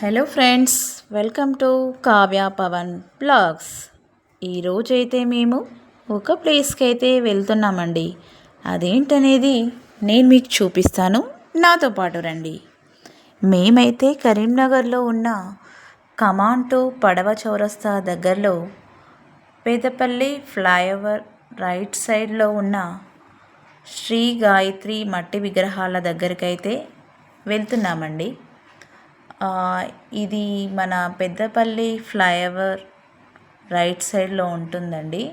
Hello friends welcome to Kavya Pavan blogs ఈరోజైతే మేము ఒక ప్లేస్కి అయితే వెళ్తున్నామండి. అదేంటనేది నేను మీకు చూపిస్తాను. నాతో పాటు రండి. మేమైతే కరీంనగర్లో ఉన్న కమాంటో పడవ చౌరస్తా దగ్గరలో పేదపల్లి ఫ్లైఓవర్ రైట్ సైడ్లో ఉన్న శ్రీ గాయత్రి మట్టి విగ్రహాల దగ్గరికైతే వెళ్తున్నామండి. ఇది మన పెద్దపల్లి ఫ్లైఓవర్ రైట్ సైడ్లో ఉంటుందండి.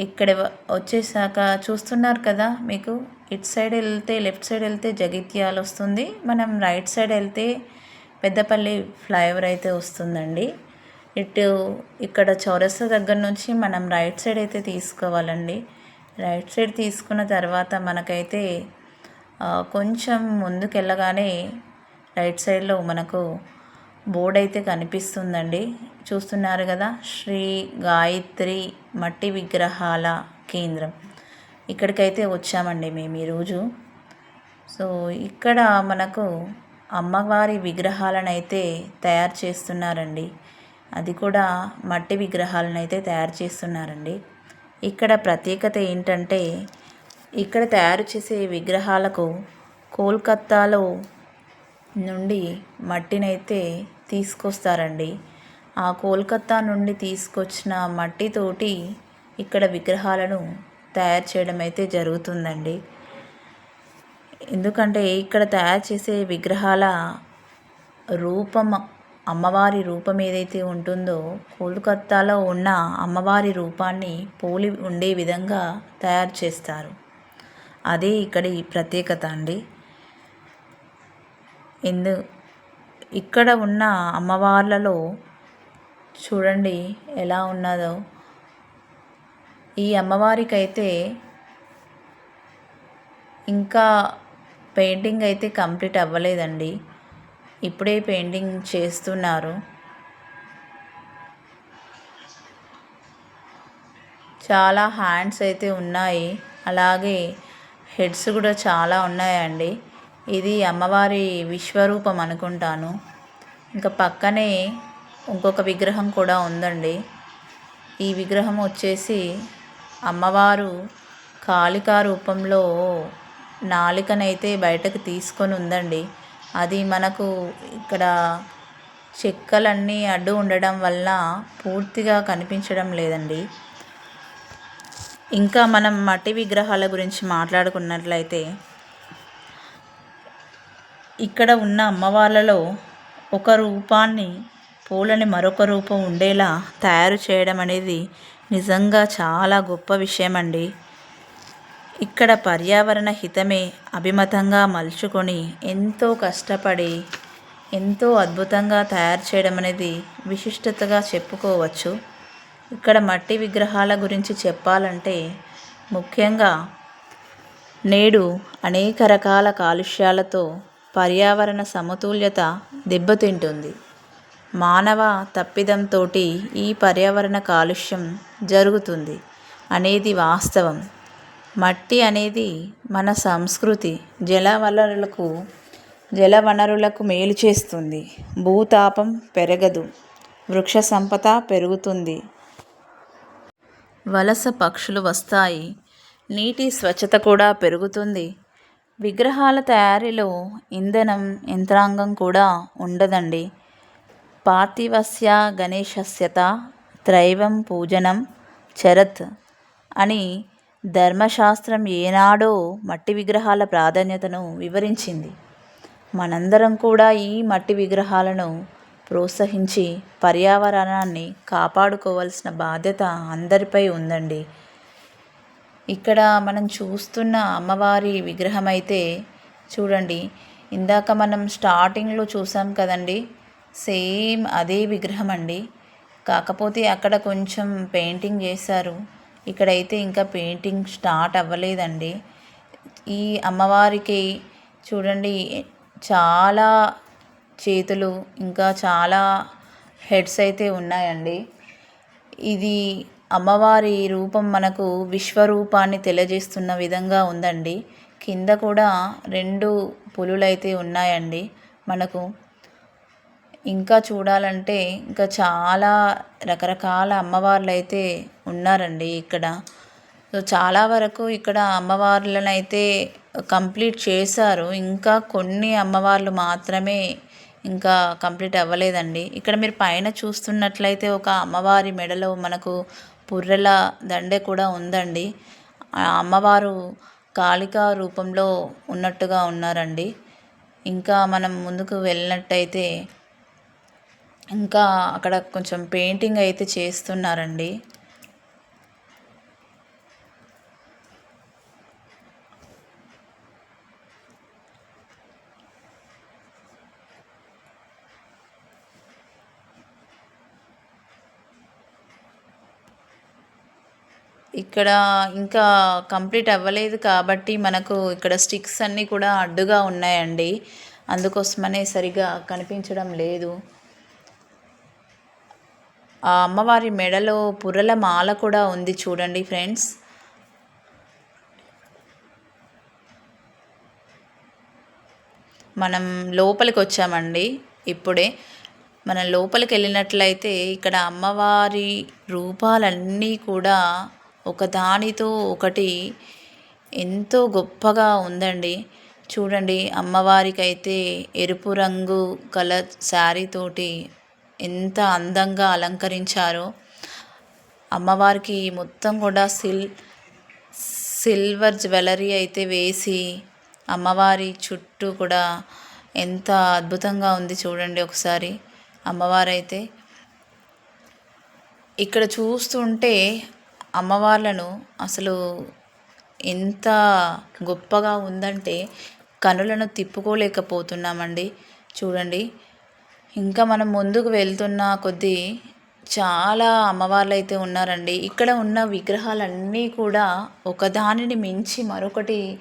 ఇక్కడ వ- వచ్చేసాక చూస్తున్నారు కదా మీకు? ఇటు సైడ్ వెళ్తే లెఫ్ట్ సైడ్ వెళ్తే జగిత్యాల వస్తుంది. మనం రైట్ సైడ్ వెళ్తే పెద్దపల్లి ఫ్లైఓవర్ అయితే వస్తుందండి. ఇటు ఇక్కడ చౌరస్తా దగ్గర నుంచి మనం రైట్ సైడ్ అయితే తీసుకోవాలండి. రైట్ సైడ్ తీసుకున్న తర్వాత మనకైతే కొంచెం ముందుకు వెళ్ళగానే రైట్ సైడ్లో మనకు బోర్డ్ అయితే కనిపిస్తుందండి. చూస్తున్నారు కదా శ్రీ గాయత్రి మట్టి విగ్రహాల కేంద్రం. ఇక్కడికైతే వచ్చామండి మేము ఈరోజు సో ఇక్కడ మనకు అమ్మవారి విగ్రహాలను అయితే తయారు చేస్తున్నారండి. అది కూడా మట్టి విగ్రహాలను అయితే తయారు చేస్తున్నారండి. ఇక్కడ ప్రత్యేకత ఏంటంటే ఇక్కడ తయారు చేసే విగ్రహాలకు కోల్కత్తాలో నుండి మట్టినైతే తీసుకొస్తారండి. ఆ కోల్కత్తా నుండి తీసుకొచ్చిన మట్టితోటి ఇక్కడ విగ్రహాలను తయారు చేయడం అయితే జరుగుతుందండి. ఎందుకంటే ఇక్కడ తయారు చేసే విగ్రహాల రూపం అమ్మవారి రూపం ఏదైతే ఉంటుందో కోల్కత్తాలో ఉన్న అమ్మవారి రూపాన్ని పోలి ఉండే విధంగా తయారు చేస్తారు. అదే ఇక్కడి ప్రత్యేకత అండి. ఎందు ఇక్కడ ఉన్న అమ్మవార్లలో చూడండి ఎలా ఉన్నదో. ఈ అమ్మవారికైతే ఇంకా పెయింటింగ్ అయితే కంప్లీట్ అవ్వలేదండి. ఇప్పుడే పెయింటింగ్ చేస్తున్నారు. చాలా హ్యాండ్స్ అయితే ఉన్నాయి. అలాగే హెడ్స్ కూడా చాలా ఉన్నాయండి. ఇది అమ్మవారి విశ్వరూపం అనుకుంటాను. ఇంకా పక్కనే ఇంకొక విగ్రహం కూడా ఉందండి. ఈ విగ్రహం వచ్చేసి అమ్మవారు కాళికా రూపంలో నాలికనైతే బయటకు తీసుకొని ఉందండి. అది మనకు ఇక్కడ చెక్కలన్నీ అడ్డు ఉండడం వల్ల పూర్తిగా కనిపించడం లేదండి. ఇంకా మనం మట్టి విగ్రహాల గురించి మాట్లాడుకున్నట్లయితే ఇక్కడ ఉన్న అమ్మవార్లలో ఒక రూపాన్ని పూలని మరొక రూపం ఉండేలా తయారు చేయడం అనేది నిజంగా చాలా గొప్ప విషయం అండి ఇక్కడ పర్యావరణ హితమే అభిమతంగా మలుచుకొని ఎంతో కష్టపడి ఎంతో అద్భుతంగా తయారు చేయడం అనేది విశిష్టతగా చెప్పుకోవచ్చు. ఇక్కడ మట్టి విగ్రహాల గురించి చెప్పాలంటే ముఖ్యంగా నేడు అనేక రకాల కాలుష్యాలతో పర్యావరణ సమతుల్యత దెబ్బతింటుంది. మానవ తప్పిదంతో ఈ పర్యావరణ కాలుష్యం జరుగుతుంది అనేది వాస్తవం. మట్టి అనేది మన సంస్కృతి జల వనరులకు జల వనరులకు మేలు చేస్తుంది. భూతాపం పెరగదు. వృక్ష సంపద పెరుగుతుంది. వలస పక్షులు వస్తాయి. నీటి స్వచ్ఛత కూడా పెరుగుతుంది. విగ్రహాల తయారీలో ఇంధనం యంత్రాంగం కూడా ఉండదండి. పార్థివస్య గణేశస్యత త్రైవం పూజనం చరత్ అని ధర్మశాస్త్రం ఏనాడో మట్టి విగ్రహాల ప్రాధాన్యతను వివరించింది. మనందరం కూడా ఈ మట్టి విగ్రహాలను ప్రోత్సహించి పర్యావరణాన్ని కాపాడుకోవాల్సిన బాధ్యత అందరిపై ఉందండి. ఇక్కడ మనం చూస్తున్న అమ్మవారి విగ్రహం అయితే చూడండి ఇందాక మనం స్టార్టింగ్లో చూసాం కదండి సేమ్ అదే విగ్రహం అండి కాకపోతే అక్కడ కొంచెం పెయింటింగ్ చేశారు. ఇక్కడైతే ఇంకా పెయింటింగ్ స్టార్ట్ అవ్వలేదండి. ఈ అమ్మవారికి చూడండి చాలా చేతులు ఇంకా చాలా హెడ్స్ అయితే ఉన్నాయండి. ఇది అమ్మవారి రూపం మనకు విశ్వరూపాన్ని తెలియజేస్తున్న విధంగా ఉందండి. కింద కూడా రెండు పులులైతే ఉన్నాయండి. మనకు ఇంకా చూడాలంటే ఇంకా చాలా రకరకాల అమ్మవార్లు అయితే ఉన్నారండి ఇక్కడ. సో చాలా వరకు ఇక్కడ అమ్మవార్లను అయితే కంప్లీట్ చేశారు. ఇంకా కొన్ని అమ్మవార్లు మాత్రమే ఇంకా కంప్లీట్ అవ్వలేదండి. ఇక్కడ మీరు పైన చూస్తున్నట్లయితే ఒక అమ్మవారి మెడలో మనకు పుర్రెల దండె కూడా ఉందండి. ఆ అమ్మవారు కాళికా రూపంలో ఉన్నట్టుగా ఉన్నారండి. ఇంకా మనం ముందుకు వెళ్ళినట్టయితే ఇంకా అక్కడ కొంచెం పెయింటింగ్ అయితే చేస్తున్నారండి. ఇక్కడ ఇంకా కంప్లీట్ అవ్వలేదు కాబట్టి మనకు ఇక్కడ స్టిక్స్ అన్నీ కూడా అడ్డుగా ఉన్నాయండి. అందుకోసమనే సరిగా కనిపించడం లేదు. ఆ అమ్మవారి మెడలో పుర్రల మాల కూడా ఉంది చూడండి ఫ్రెండ్స్. మనం లోపలికి వచ్చామండి ఇప్పుడే. మనం లోపలికి వెళ్ళినట్లయితే ఇక్కడ అమ్మవారి రూపాలన్నీ కూడా ఒకదానితో ఒకటి ఎంతో గొప్పగా ఉందండి. చూడండి అమ్మవారికైతే ఎరుపు రంగు కలర్ శారీతోటి ఎంత అందంగా అలంకరించారో. అమ్మవారికి మొత్తం కూడా సిల్ సిల్వర్ జ్యువెలరీ అయితే వేసి అమ్మవారి చుట్టూ కూడా ఎంత అద్భుతంగా ఉంది చూడండి ఒకసారి అమ్మవారైతే. ఇక్కడ చూస్తుంటే అమ్మవార్లను అసలు ఎంత గొప్పగా ఉందంటే కనులను తిప్పుకోలేకపోతున్నామండి. చూడండి. ఇంకా మనం ముందుకు వెళ్తున్న కొద్దీ చాలా అమ్మవార్లు అయితే ఉన్నారండి. ఇక్కడ ఉన్న విగ్రహాలన్నీ కూడా ఒకదానిని మించి మరొకటి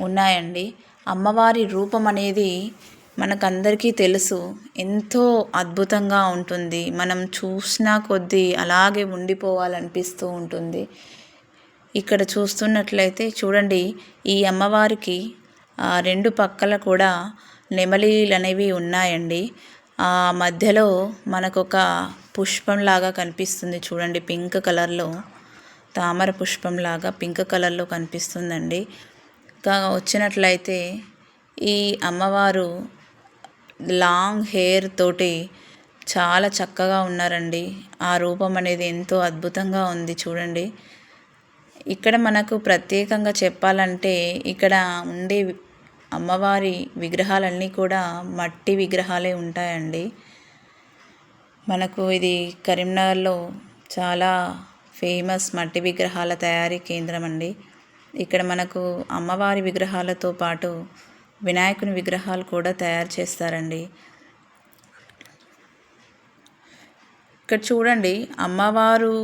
ఉన్నాయండి. అమ్మవారి రూపం అనేది మనకందరికీ తెలుసు ఎంతో అద్భుతంగా ఉంటుంది. మనం చూసినా కొద్దీ అలాగే ఉండిపోవాలనిపిస్తూ ఉంటుంది. ఇక్కడ చూస్తున్నట్లయితే చూడండి ఈ అమ్మవారికి రెండు పక్కల కూడా నెమలీలు అనేవి ఉన్నాయండి. ఆ మధ్యలో మనకొక పుష్పంలాగా కనిపిస్తుంది చూడండి పింక్ కలర్లో. తామర పుష్పంలాగా పింక్ కలర్లో కనిపిస్తుందండి. ఇంకా వచ్చినట్లయితే ఈ అమ్మవారు లాంగ్ హెయిర్ తోటి చాలా చక్కగా ఉన్నారండి. ఆ రూపం అనేది ఎంతో అద్భుతంగా ఉంది చూడండి. ఇక్కడ మనకు ప్రత్యేకంగా చెప్పాలంటే ఇక్కడ ఉండే అమ్మవారి విగ్రహాలన్నీ కూడా మట్టి విగ్రహాలే ఉంటాయండి. మనకు ఇది కరీంనగర్లో చాలా ఫేమస్ మట్టి విగ్రహాల తయారీ కేంద్రం అండి. ఇక్కడ మనకు అమ్మవారి విగ్రహాలతో పాటు వినాయకుని విగ్రహాలు కూడా తయారు చేస్తారండి. ఇక్కడ చూడండి అమ్మవారు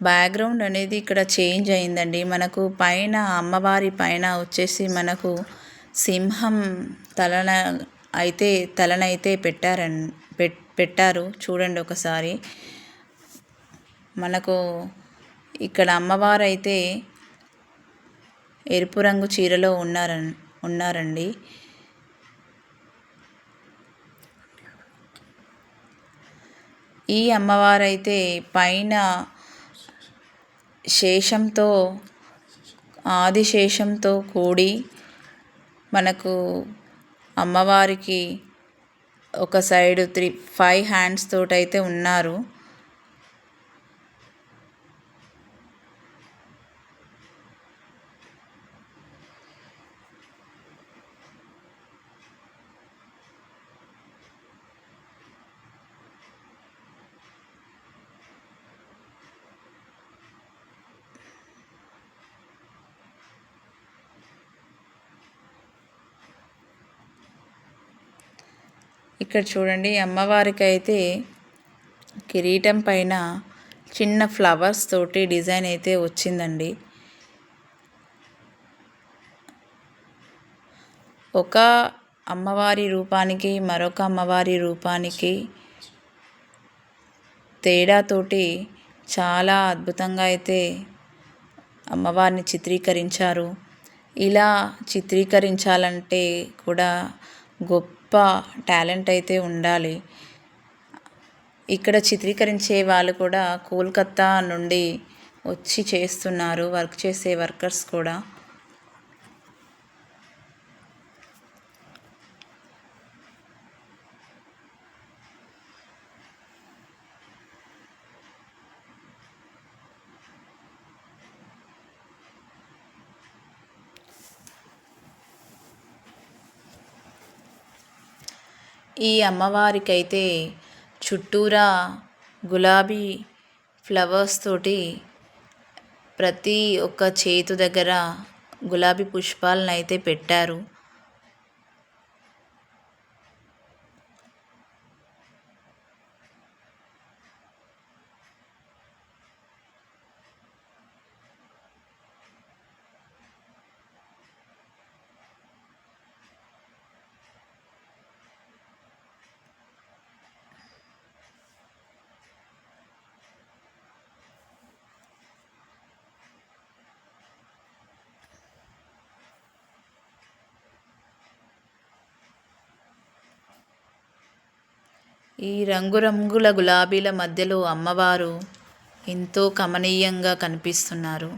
బ్యాక్గ్రౌండ్ అనేది ఇక్కడ చేంజ్ అయిందండి. మనకు పైన అమ్మవారి పైన వచ్చేసి మనకు సింహం తలన అయితే తలనైతే పెట్టారన్ పెట్టారు. చూడండి ఒకసారి. మనకు ఇక్కడ అమ్మవారు అయితే ఎరుపు రంగు చీరలో ఉన్నారన్ ఉన్నారండి. ఈ అమ్మవారైతే పైన శేషంతో ఆదిశేషంతో కూడి మనకు అమ్మవారికి ఒక సైడ్ త్రీ ఫైవ్ హ్యాండ్స్ తోటైతే ఉన్నారు. ఇక్కడ చూడండి అమ్మవారికి అయితే కిరీటం పైన చిన్న ఫ్లవర్స్ తోటి డిజైన్ అయితే వచ్చిందండి. ఒక అమ్మవారి రూపానికి మరొక అమ్మవారి రూపానికి తేడాతోటి చాలా అద్భుతంగా అయితే అమ్మవారిని చిత్రీకరించారు. ఇలా చిత్రీకరించాలంటే కూడా గొప్ప టాలెంట్ అయితే ఉండాలి. ఇక్కడ చిత్రీకరించే వాళ్ళు కూడా కోల్కత్తా నుండి వచ్చి చేస్తున్నారు వర్క్ చేసే వర్కర్స్ కూడా. ఈ అమ్మవారికైతే చుట్టూరా గులాబీ ఫ్లవర్స్ తోటి ప్రతి ఒక్క చేతు దగ్గర గులాబీ పుష్పాలను అయితే పెట్టారు. ఈ రంగురంగుల గులాబీల మధ్యలో అమ్మవారు ఎంతో కమనీయంగా కనిపిస్తున్నారు.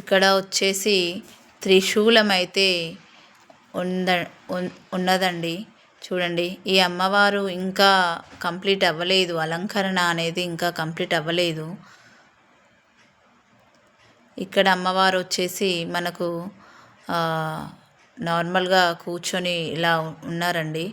ఇక్కడ వచ్చేసి త్రిశూలం అయితే ఉంద ఉన్నదండి. చూడండి ఈ అమ్మవారు ఇంకా కంప్లీట్ అవ్వలేదు. అలంకరణ అనేది ఇంకా కంప్లీట్ అవ్వలేదు. ఇక్కడ అమ్మవారు వచ్చేసి మనకు నార్మల్గా కూర్చొని ఇలా ఉన్నారండి.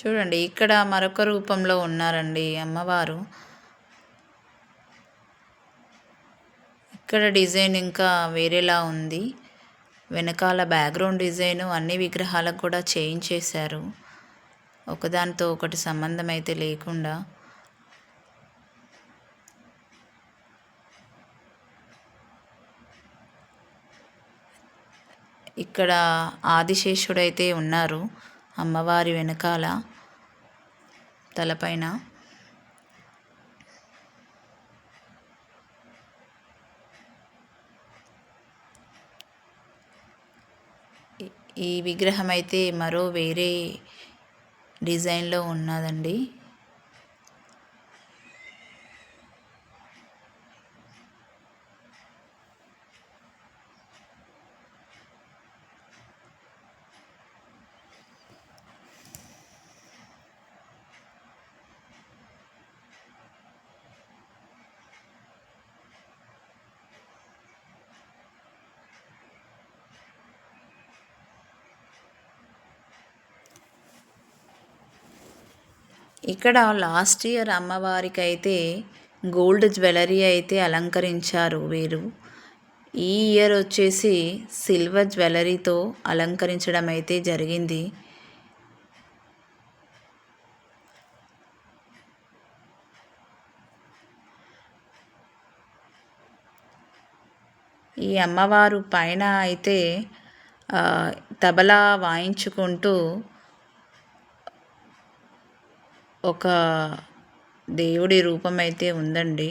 చూడండి ఇక్కడ మరొక రూపంలో ఉన్నారండి అమ్మవారు. ఇక్కడ డిజైన్ ఇంకా వేరేలా ఉంది. వెనకాల బ్యాక్గ్రౌండ్ డిజైను అన్ని విగ్రహాలకు కూడా చేంజ్ చేశారు. ఒకదానితో ఒకటి సంబంధం అయితే లేకుండా. ఇక్కడ ఆదిశేషుడైతే ఉన్నారు అమ్మవారి వెనకాల. తలపైన. ఈ విగ్రహం అయితే మరో వేరే డిజైన్లో ఉన్నదండి. ఇక్కడ లాస్ట్ ఇయర్ అమ్మవారికి అయితే గోల్డ్ జ్యువెలరీ అయితే అలంకరించారు వీరు. ఈ ఇయర్ వచ్చేసి సిల్వర్ జ్యువెలరీతో అలంకరించడం అయితే జరిగింది. ఈ అమ్మవారు పైన అయితే తబలా వాయించుకుంటూ ఒక దేవుడి రూపం అయితే ఉందండి.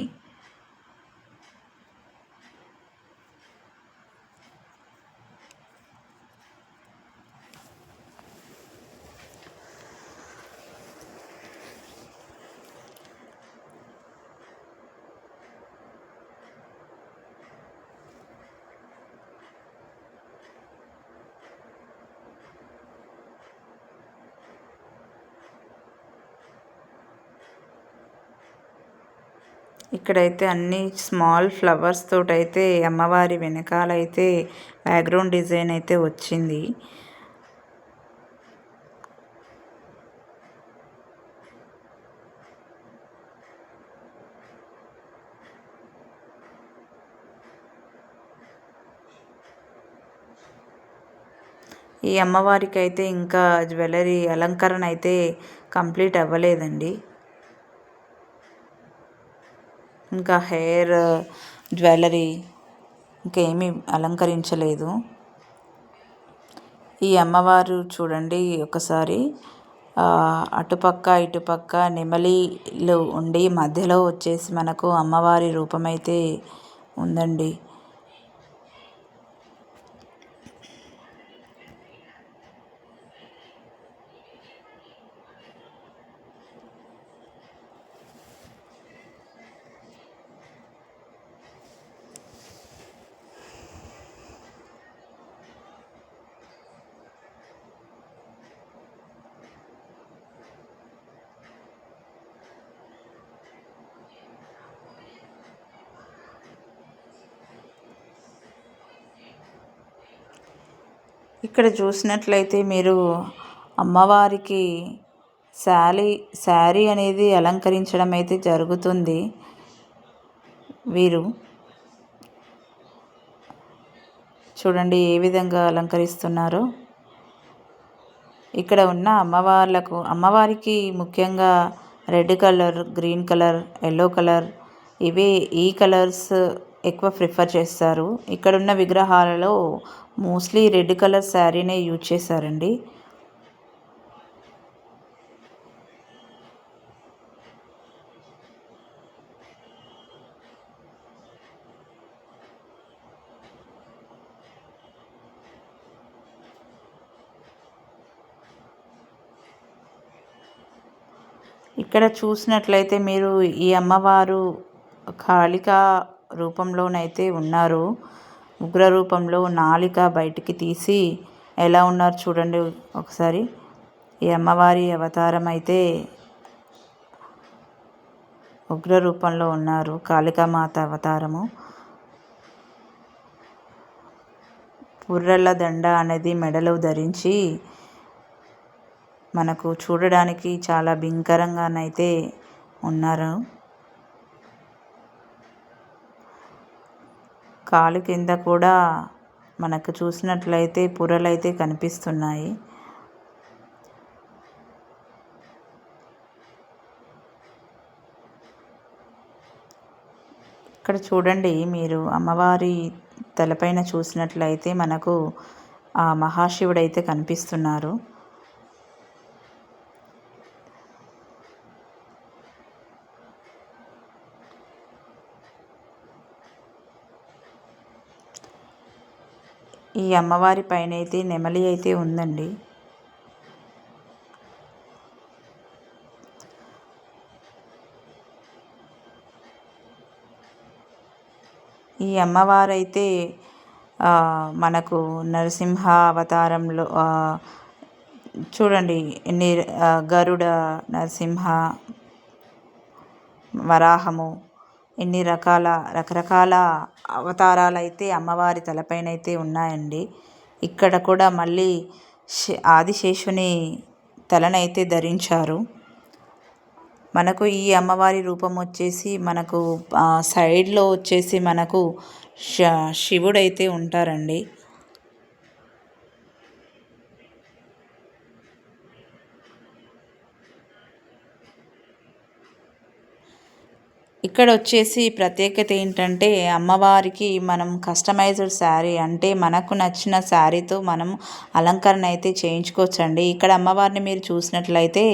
ఇక్కడైతే అన్ని స్మాల్ ఫ్లవర్స్ తోటైతే అమ్మవారి వెనకాల అయితే బ్యాక్గ్రౌండ్ డిజైన్ అయితే వచ్చింది. ఈ అమ్మవారికి అయితే ఇంకా జ్యువెలరీ అలంకరణ అయితే కంప్లీట్ అవ్వలేదండి. ఇంకా హెయిర్ జ్యువెలరీ ఇంకేమీ అలంకరించలేదు. ఈ అమ్మవారు చూడండి ఒకసారి అటుపక్క ఇటుపక్క నెమలిలు ఉండి మధ్యలో వచ్చేసి మనకు అమ్మవారి రూపమైతే ఉందండి. ఇక్కడ చూసినట్లయితే మీరు అమ్మవారికి శాలీ శారీ అనేది అలంకరించడం అయితే జరుగుతుంది. వీరు చూడండి ఏ విధంగా అలంకరిస్తున్నారో. ఇక్కడ ఉన్న అమ్మవార్లకు అమ్మవారికి ముఖ్యంగా red colour green colour yellow colour ఇవే ఈ కలర్స్ ఎక్కువ ప్రిఫర్ చేస్తారు. ఇక్కడున్న విగ్రహాలలో మోస్ట్లీ రెడ్ కలర్ శారీనే యూజ్ చేశారండి. ఇక్కడ చూసినట్లయితే మీరు ఈ అమ్మవారు కాళికా రూపంలోనైతే ఉన్నారు. ఉగ్ర రూపంలో నాలిక బయటికి తీసి ఎలా ఉన్నారు చూడండి ఒకసారి. ఈ అమ్మవారి అవతారం అయితే ఉగ్ర రూపంలో ఉన్నారు కాళికామాత అవతారము. పుర్రల దండ అనేది మెడలో ధరించి మనకు చూడడానికి చాలా భయంకరంగానైతే ఉన్నారు. కాలు కింద కూడా మనకు చూసినట్లయితే పురలైతే కనిపిస్తున్నాయి. ఇక్కడ చూడండి మీరు అమ్మవారి తలపైన చూసినట్లయితే మనకు ఆ మహాశివుడైతే కనిపిస్తున్నారు. ఈ అమ్మవారి పైన అయితే నెమలి అయితే ఉందండి. ఈ అమ్మవారైతే మనకు నరసింహ అవతారంలో చూడండి నిర్ గరుడ నరసింహ వరాహము ఎన్ని రకాల రకరకాల అవతారాలు అయితే అమ్మవారి తలపైన అయితే ఉన్నాయండి. ఇక్కడ కూడా మళ్ళీ ఆదిశేషుని తలనైతే ధరించారు. మనకు ఈ అమ్మవారి రూపం వచ్చేసి మనకు సైడ్లో వచ్చేసి మనకు శివుడైతే ఉంటారండి. ఇక్కడ వచ్చేసి ప్రత్యేకత ఏంటంటే అమ్మవారికి మనం కస్టమైజ్డ్ శారీ అంటే మనకు నచ్చిన శారీతో మనం అలంకరణ అయితే చేయించుకోవచ్చండి. ఇక్కడ అమ్మవారిని మీరు చూసినట్లయితే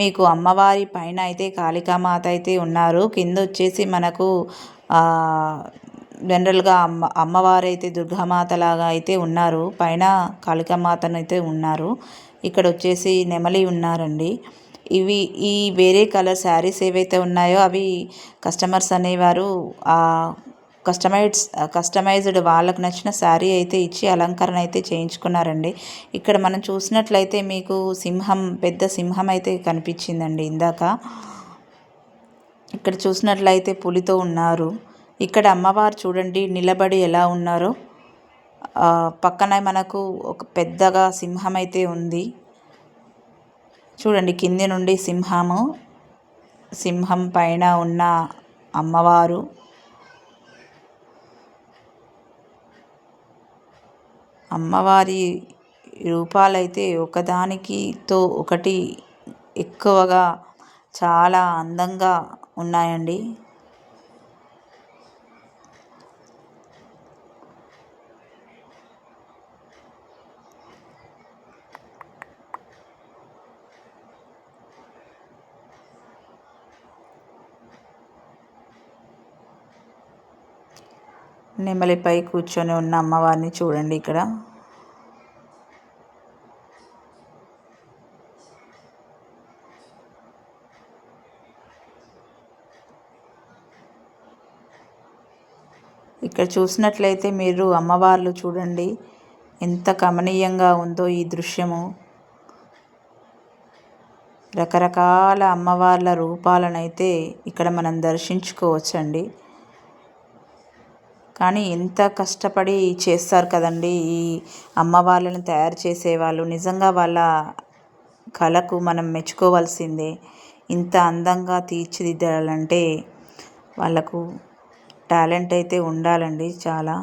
మీకు అమ్మవారి పైన అయితే కాళికామాత అయితే ఉన్నారు. కింద వచ్చేసి మనకు జనరల్గా అమ్మ అమ్మవారైతే దుర్గామాత లాగా అయితే ఉన్నారు. పైన కాళికామాతను అయితే ఉన్నారు. ఇక్కడ వచ్చేసి నెమలి ఉన్నారండి. ఇవి ఈ వేరే కలర్ శారీస్ ఏవైతే ఉన్నాయో అవి కస్టమర్స్ అనేవారు కస్టమైజ్ కస్టమైజ్డ్ వాళ్ళకు నచ్చిన శారీ అయితే ఇచ్చి అలంకరణ అయితే చేయించుకున్నారండి. ఇక్కడ మనం చూసినట్లయితే మీకు సింహం పెద్ద సింహం అయితే కనిపించిందండి ఇందాక. ఇక్కడ చూసినట్లయితే పులితో ఉన్నారు. ఇక్కడ అమ్మవారు చూడండి నిలబడి ఎలా ఉన్నారో. పక్కన మనకు ఒక పెద్దగా సింహం అయితే ఉంది. చూడండి కింది నుండి సింహము సింహం పైన ఉన్న అమ్మవారు. అమ్మవారి రూపాలైతే ఒకదానికితో ఒకటి ఎక్కువగా చాలా అందంగా ఉన్నాయండి. నెమలిపై కూర్చొని ఉన్న అమ్మవారిని చూడండి ఇక్కడ. ఇక్కడ చూసినట్లయితే మీరు అమ్మవార్లు చూడండి. ఎంత కమనీయంగా ఉందో ఈ దృశ్యము. రకరకాల అమ్మవార్ల రూపాలనైతే ఇక్కడ మనం దర్శించుకోవచ్చండి. కానీ ఎంత కష్టపడి చేస్తారు కదండి. ఈ అమ్మ వాళ్ళని తయారు చేసేవాళ్ళు నిజంగా వాళ్ళ కళకు మనం మెచ్చుకోవాల్సిందే. ఇంత అందంగా తీర్చిదిద్దాలంటే వాళ్ళకు టాలెంట్ అయితే ఉండాలండి చాలా.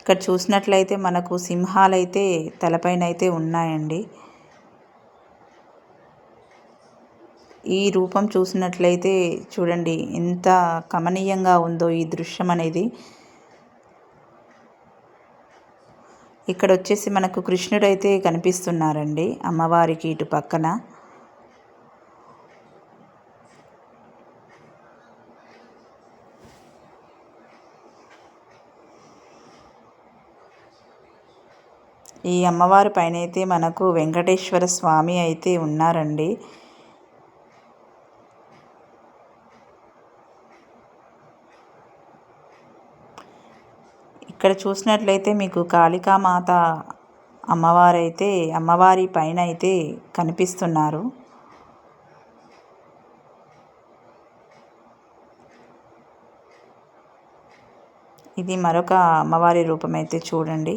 ఇక్కడ చూసినట్లయితే మనకు సింహాలైతే తలపైన అయితే ఉన్నాయండి. ఈ రూపం చూసినట్లయితే చూడండి ఎంత కమనీయంగా ఉందో ఈ దృశ్యం అనేది. ఇక్కడ వచ్చేసి మనకు కృష్ణుడు అయితే కనిపిస్తున్నారండి అమ్మవారికి ఇటు పక్కన. ఈ అమ్మవారి పైన అయితే మనకు వెంకటేశ్వర స్వామి అయితే ఉన్నారండి. ఇక్కడ చూసినట్లయితే మీకు కాళికామాత అమ్మవారైతే అమ్మవారి పైన అయితే కనిపిస్తున్నారు. ఇది మరొక అమ్మవారి రూపం అయితే చూడండి.